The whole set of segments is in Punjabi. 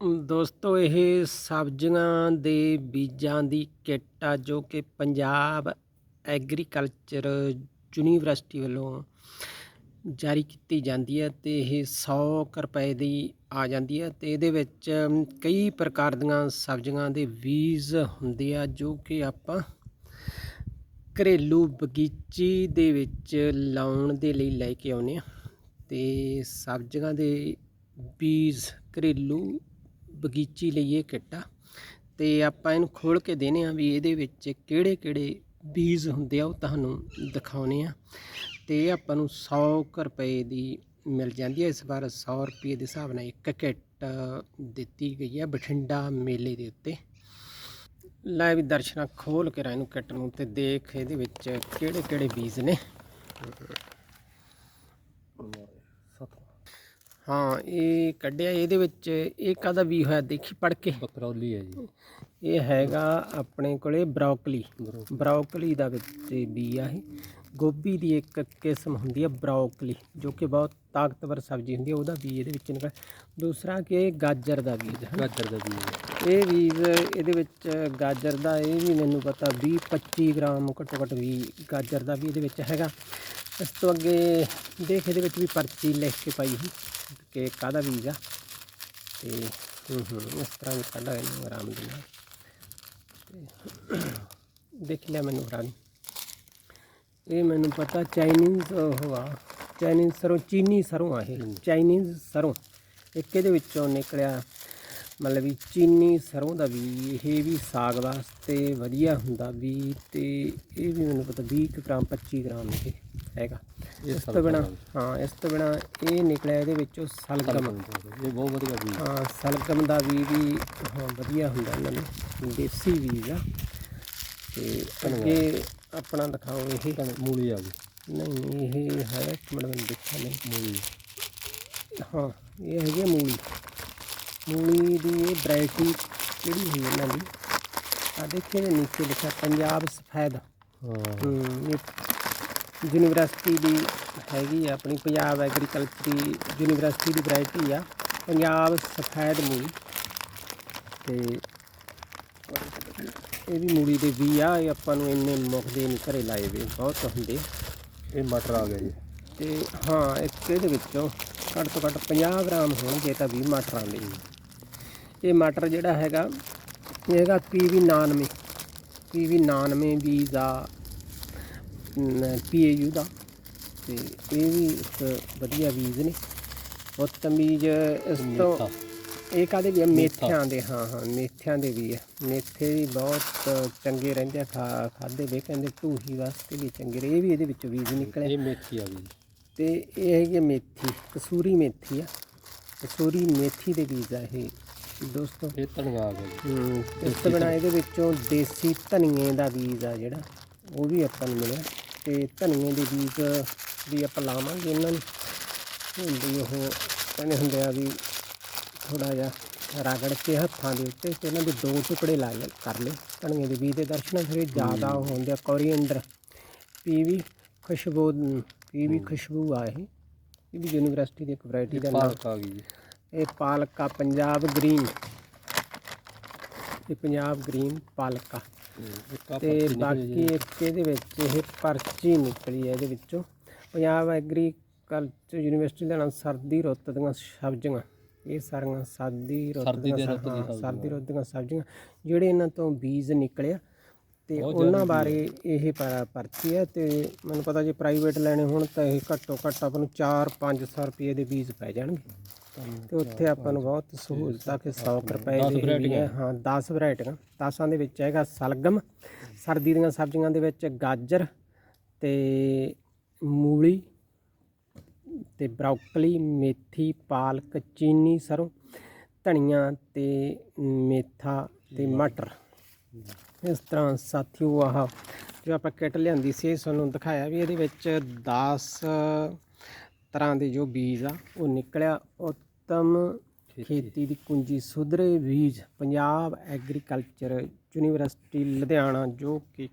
ਦੋਸਤੋ, ਇਹ ਸਬਜ਼ੀਆਂ ਦੇ ਬੀਜਾਂ ਦੀ ਕਿੱਟ ਆ, ਜੋ ਕਿ ਪੰਜਾਬ ਐਗਰੀਕਲਚਰ ਯੂਨੀਵਰਸਿਟੀ ਵੱਲੋਂ ਜਾਰੀ ਕੀਤੀ ਜਾਂਦੀ ਹੈ ਤੇ ਇਹ 100 ਕੁ ਰੁਪਏ ਦੀ ਆ ਜਾਂਦੀ ਹੈ ਤੇ ਇਹਦੇ ਵਿੱਚ ਕਈ ਪ੍ਰਕਾਰ ਦੀਆਂ ਸਬਜ਼ੀਆਂ ਦੇ ਬੀਜ ਹੁੰਦੇ ਆ, ਜੋ ਕਿ ਆਪਾਂ ਘਰੇਲੂ ਬਗੀਚੀ ਦੇ ਵਿੱਚ ਲਾਉਣ ਦੇ ਲਈ ਲੈ ਕੇ ਆਉਨੇ ਆ ਤੇ ਸਬਜ਼ੀਆਂ ਦੇ ਬੀਜ ਘਰੇਲੂ ਬਗੀਚੀ ਲਈ ਇਹ ਕਿੱਟ ਆ। ਤੇ ਆਪਾਂ ਇਹਨੂੰ ਖੋਲ ਕੇ ਦੇਨੇ ਆ ਵੀ ਇਹਦੇ ਵਿੱਚ ਕਿਹੜੇ ਕਿਹੜੇ ਬੀਜ ਹੁੰਦੇ ਆ ਉਹ ਤੁਹਾਨੂੰ ਦਿਖਾਉਨੇ ਆ। ਤੇ ਇਹ ਆਪਾਂ ਨੂੰ 100 ਕੁ ਰੁਪਏ ਦੀ ਮਿਲ ਜਾਂਦੀ ਹੈ ਇਸ ਵਾਰ 100 ਰੁਪਏ ਦੇ ਹਿਸਾਬ ਨਾਲ ਇੱਕ ਕਿੱਟ ਦਿੱਤੀ ਗਈ ਹੈ ਬਠਿੰਡਾ ਮੇਲੇ ਦੇ ਉੱਤੇ। ਲੈ ਵੀ ਦਰਸ਼ਨਾ ਖੋਲ ਕੇ ਰਾਂ ਇਹਨੂੰ ਕਿੱਟ ਨੂੰ ਤੇ ਦੇਖ ਇਹਦੇ ਵਿੱਚ ਕਿਹੜੇ ਕਿਹੜੇ ਬੀਜ ਨੇ। ਹਾਂ ਇਹ ਕੱਢਿਆ ਇਹਦੇ ਵਿੱਚ ਇਹ ਕਾਹਦਾ ਵੀ ਹੋਇਆ ਦੇਖੀ ਪੜ ਕੇ। ਬਕਰੌਲੀ ਹੈ ਜੀ। ਇਹ ਹੈਗਾ ਆਪਣੇ ਕੋਲੇ ਬਰੋਕਲੀ। ਬਰੋਕਲੀ। ਦਾ ਵਿੱਚ ਬੀ ਆ ਇਹ। ਗੋਭੀ ਦੀ ਇੱਕ ਕਿਸਮ ਹੁੰਦੀ ਹੈ ਬਰੋਕਲੀ ਜੋ ਕਿ ਬਹੁਤ ਤਾਕਤਵਰ ਸਬਜ਼ੀ ਹੁੰਦੀ ਹੈ ਉਹਦਾ ਬੀਜ ਇਹਦੇ ਵਿੱਚ ਨਿਕਲ ਦੂਸਰਾ ਕਿ ਇਹ ਗਾਜਰ ਦਾ ਬੀਜ ਹੈ ਗਾਜਰ ਦਾ ਬੀਜ ਹੈ। ਇਹ ਬੀਜ ਇਹਦੇ ਵਿੱਚ ਗਾਜਰ ਦਾ ਇਹ ਵੀ ਮੈਨੂੰ ਪਤਾ 20 25 ਗ੍ਰਾਮ ਘੱਟੋ ਘੱਟ ਵੀ ਗਾਜਰ ਦਾ ਵੀ ਇਹਦੇ ਵਿੱਚ ਹੈਗਾ। ਇਸ ਤੋਂ ਅੱਗੇ ਦੇਖ ਇਹਦੇ ਵਿੱਚ ਵੀ ਪਰਚੀ ਲਿਖ ਕੇ ਪਾਈ ਸੀ ਕਿ ਕਾਹਦਾ ਬੀਜ ਆ? ਤੇ ਹੂੰ ਹੂੰ ਇਸ ਤਰ੍ਹਾਂ ਵੀ ਕੱਢਾ ਇਹਨੂੰ ਆਰਾਮ ਦੇ ਨਾਲ ਤੇ ਦੇਖ ਲਿਆ ਮੈਨੂੰ ਆਰਾਮ ਇਹ ਮੈਨੂੰ ਪਤਾ ਚਾਈਨੀਜ਼ ਉਹ ਆ ਚਾਈਨੀਜ਼ ਸਰੋਂ ਚੀਨੀ ਸਰੋਂ ਆ ਇਹ। ਚਾਈਨੀਜ਼ ਸਰੋਂ। ਇੱਕ ਇਹਦੇ ਵਿੱਚੋਂ ਨਿਕਲਿਆ ਮਤਲਬ ਵੀ ਚੀਨੀ ਸਰੋਂ ਦਾ ਵੀ ਇਹ ਵੀ ਸਾਗ ਵਾਸਤੇ ਵਧੀਆ ਹੁੰਦਾ ਵੀ ਤੇ ਇਹ ਵੀ ਮੈਨੂੰ ਪਤਾ 20 ਕੁ ਗ੍ਰਾਮ 25 ਗ੍ਰਾਮ ਇਹ ਹੈਗਾ। ਇਸ ਤੋਂ ਬਿਨਾ ਹਾਂ ਇਸ ਤੋਂ ਬਿਨਾ ਇਹ ਨਿਕਲਿਆ ਇਹਦੇ ਵਿੱਚੋਂ ਸਲਗਮ। ਇਹ ਬਹੁਤ ਵਧੀਆ ਬੀਜ। ਹੈ। ਸਲਗਮ ਦਾ ਵੀ ਵੀ ਹਾਂ ਵਧੀਆ ਹੁੰਦਾ ਇਹਨਾਂ ਨੂੰ ਦੇਸੀ ਬੀਜ ਆ। ਤੇ ਅੱਗੇ ਆਪਣਾ ਦਿਖਾਓ ਇਹ। ਮੂਲੀ ਆ ਗਈ। ਨਹੀਂ ਇਹ ਹੈ ਇੱਕ ਮਿੰਟ ਮੈਨੂੰ ਦੇਖਿਆ ਨਹੀਂ। ਮੂਲੀ। ਹਾਂ ਇਹ ਹੈਗੀ ਮੂਲੀ। ਮੂਲੀ ਦੀ ਇਹ ਵੈਰਾਈਟੀ ਕਿਹੜੀ ਹੋਈ ਇਹਨਾਂ ਦੀ? ਆ ਦੇਖੇ ਇਹਦੇ ਨੀਚੇ ਲਿਖਿਆ ਪੰਜਾਬ ਸਫੈਦ। ਹਾਂ। ਇਹ ਯੂਨੀਵਰਸਿਟੀ ਦੀ ਹੈਗੀ ਆ ਆਪਣੀ ਪੰਜਾਬ ਐਗਰੀਕਲਚਰੀ ਯੂਨੀਵਰਸਿਟੀ ਦੀ ਵੈਰਾਈਟੀ ਆ। ਪੰਜਾਬ ਸਫੈਦ ਮੂਲੀ। ਤੇ ਇਹ ਵੀ ਮੂਲੀ ਦੇ ਵੀ ਆ ਇਹ ਆਪਾਂ ਨੂੰ ਇੰਨੇ ਮੁੱਕਦੇ ਨਹੀਂ ਘਰੇ ਲਾਏ ਵੇ ਬਹੁਤ ਹੁੰਦੇ। ਇਹ ਮਟਰ ਆ ਜੀ। ਤੇ ਹਾਂ ਇੱਕ ਇਹਦੇ ਵਿੱਚੋਂ ਘੱਟ ਤੋਂ ਘੱਟ 50 ਗ੍ਰਾਮ ਹੋਣਗੇ ਤਾਂ 20 ਮਟਰਾਂ ਦੇ। ਇਹ ਮਟਰ ਜਿਹੜਾ ਹੈਗਾ ਇਹ ਹੈਗਾ ਪੀਵੀ 99 ਪੀਵੀ 99 ਵੀ ਦਾ ਪੀਏਯੂ ਦਾ। ਤੇ ਇਹ ਵੀ ਇੱਕ ਵਧੀਆ ਬੀਜ ਨੇ। ਉੱਤਮ ਬੀਜ ਇਸ ਤੋਂ। ਇਹ ਕਾਦੇ ਵੀ? ਮੇਥਿਆਂ ਦੇ ਹਾਂ ਹਾਂ ਮੇਥਿਆਂ ਦੇ ਵੀ ਆ। ਮੇਥੇ ਵੀ ਬਹੁਤ ਚੰਗੇ ਰਹਿੰਦੇ ਆ ਖਾ ਖਾਦੇ ਵੇ ਕਹਿੰਦੇ ਢੂਹੀ ਵਾਸਤੇ ਵੀ ਚੰਗੇ ਰਹੇ ਇਹ ਵੀ ਇਹਦੇ ਵਿੱਚੋਂ ਬੀਜ ਨਿਕਲੇ ਇਹ ਮੇਥੀ ਆ ਗਈ ਤੇ ਇਹ ਹੈਗੀ ਮੇਥੀ ਕਸੂਰੀ ਮੇਥੀ ਆ। ਕਸੂਰੀ ਮੇਥੀ ਦੇ ਬੀਜ ਆ ਇਹ। ਦੋਸਤੋ। ਇਹ ਧਨੀਆ ਆ ਗਿਆ ਜੀ। ਹਮ, ਇਸ ਤੋਂ ਬਿਨਾਂ ਇਹਦੇ ਵਿੱਚੋਂ ਦੇਸੀ ਧਨੀਏ ਦਾ ਬੀਜ ਆ ਜਿਹੜਾ ਉਹ ਵੀ ਆਪਾਂ ਨੂੰ ਮਿਲਿਆ। ਤੇ ਧਨੀਏ ਦੇ ਬੀਜ ਵੀ ਆਪਾਂ ਲਾਵਾਂਗੇ ਇਹਨਾਂ ਨੂੰ। ਹੁੰਦੀ ਉਹ ਕਹਿੰਦੇ ਹੁੰਦੇ ਆ ਵੀ ਥੋੜਾ ਜਿਹਾ ਰਗੜ ਕੇ ਹੱਥਾਂ ਦੇ ਉੱਤੇ ਤੇ ਇਹਨਾਂ ਦੇ ਦੋ ਟੁਕੜੇ ਲਾ ਲਿਆ ਕਰ ਲਏ। ਧਨੀਏ ਦੇ ਬੀਜ ਦੇ ਦਰਸ਼ਨ ਫਿਰ ਜ਼ਿਆਦਾ ਉਹ ਹੁੰਦੇ ਆ ਕੋਰੀਐਂਡਰ। ਪੀਵੀ ਖੁਸ਼ਬੂ ਪੀਵੀ ਖੁਸ਼ਬੂ ਆ ਇਹ। ਇਹ ਵੀ ਯੂਨੀਵਰਸਿਟੀ ਦੀ ਇੱਕ ਵੈਰਾਈਟੀ ਦਾ ਨਾਮ ਪਾਲਕ ਆ ਗਈ ਜੀ। ਇਹ ਪਾਲਕਾ ਪੰਜਾਬ ਗ੍ਰੀਨ। ਇਹ ਪੰਜਾਬ ਗ੍ਰੀਨ ਪਾਲਕਾ। ਤੇ ਬਾਕੀ। ਇੱਕ ਇਹਦੇ ਵਿੱਚ ਇਹ ਪਰਚੀ ਨਿਕਲੀ ਹੈ ਇਹਦੇ ਵਿੱਚੋਂ। ਪੰਜਾਬ ਐਗਰੀਕਲਚਰ ਯੂਨੀਵਰਸਿਟੀ ਦਾ ਨਾਮ ਸਰਦੀ ਰੁੱਤ ਦੀਆਂ ਸਬਜ਼ੀਆਂ। ਇਹ ਸਾਰੀਆਂ ਸਰਦੀ ਰੁੱਤ ਦੀਆਂ। ਸਰਦੀ ਰੁੱਤ ਦੀਆਂ ਸਬਜ਼ੀਆਂ। ਜਿਹੜੇ ਇਹਨਾਂ ਤੋਂ ਬੀਜ ਨਿਕਲਿਆ ਤੇ ਉਹਨਾਂ ਬਾਰੇ ਇਹ ਪਰ- ਪਰਚੀ ਹੈ ਤੇ ਮੈਨੂੰ ਪਤਾ ਜੇ ਪ੍ਰਾਈਵੇਟ ਲੈਣੇ ਹੋਣ ਤਾਂ ਇਹ ਘੱਟੋ ਘੱਟ ਆਪਾਂ ਨੂੰ 4-500 ਰੁਪਏ ਦੇ ਬੀਜ ਪੈ ਜਾਣਗੇ। ਤੇ ਉੱਥੇ ਆਪਾਂ ਨੂੰ ਬਹੁਤ ਸਹੂਲਤ ਕਿ 100 ਕੁ ਰੁਪਏ ਦੇ ਵੀ ਹੈ ਹਾਂ 10 ਵੈਰਾਈਟੀਆਂ 10ਾਂ ਦੇ ਵਿੱਚ ਹੈਗਾ ਸਲਗਮ ਸਰਦੀ ਦੀਆਂ ਸਬਜ਼ੀਆਂ ਦੇ ਵਿੱਚ ਗਾਜਰ ਤੇ ਮੂਲੀ ਤੇ ਬਰੋਕਲੀ ਮੇਥੀ ਪਾਲਕ ਚੀਨੀ ਸਰੋਂ ਧਨੀਆ ਤੇ ਮੇਥਾ ਤੇ ਮਟਰ। ਇਸ ਤਰ੍ਹਾਂ ਸਾਥੀਓ ਆਹ ਜੋ ਆਪਾਂ ਕਿੱਟ ਲਿਆਂਦੀ ਸੀ ਤੁਹਾਨੂੰ ਦਿਖਾਇਆ ਵੀ ਇਹਦੇ ਵਿੱਚ 10 ਤਰ੍ਹਾਂ ਦੇ ਜੋ ਬੀਜ ਆ ਉਹ ਨਿਕਲਿਆ ਉੱਤਮ ਖੇਤੀ ਦੀ ਕੁੰਜੀ ਸੁਧਰੇ ਬੀਜ ਪੰਜਾਬ ਐਗਰੀਕਲਚਰ ਯੂਨੀਵਰਸਿਟੀ ਲੁਧਿਆਣਾ ਜੋ ਕਿ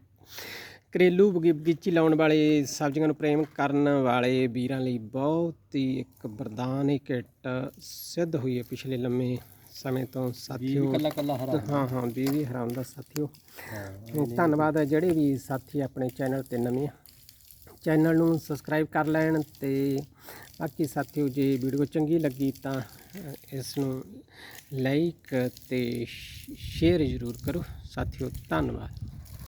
ਘਰੇਲੂ ਬਗੀ- ਬਗੀਚੀ ਲਾਉਣ ਵਾਲੇ ਸਬਜ਼ੀਆਂ ਨੂੰ ਪ੍ਰੇਮ ਕਰਨ ਵਾਲੇ ਵੀਰਾਂ ਲਈ ਬਹੁਤ ਹੀ ਇੱਕ ਵਰਦਾਨ ਹੀ ਕਿੱਟ ਸਿੱਧ ਹੋਈ ਹੈ ਪਿਛਲੇ ਲੰਮੇ ਸਮੇਂ ਤੋਂ ਵੀ ਸਾਥੀਓ ਕੱਲਾ ਕੱਲਾ ਹਰਾ ਹਾਂ ਹਾਂ ਬੀਜ ਵੀ ਹਰਾਉਂਦਾ ਸਾਥੀਓ। ਹਾਂ ਧੰਨਵਾਦ ਹੈ ਜਿਹੜੇ ਵੀ ਸਾਥੀ ਆਪਣੇ ਚੈਨਲ ਤੇ ਨਵੇਂ ਆ। ਚੈਨਲ ਨੂੰ ਸਬਸਕ੍ਰਾਈਬ ਕਰ ਲੈਣ ਤੇ ਬਾਕੀ ਸਾਥੀਓ ਜੇ ਵੀਡੀਓ ਚੰਗੀ ਲੱਗੀ ਤਾਂ ਇਸ ਨੂੰ ਲਾਈਕ ਤੇ ਸ਼ੇਅਰ ਜ਼ਰੂਰ ਕਰੋ। ਸਾਥੀਓ, ਧੰਨਵਾਦ।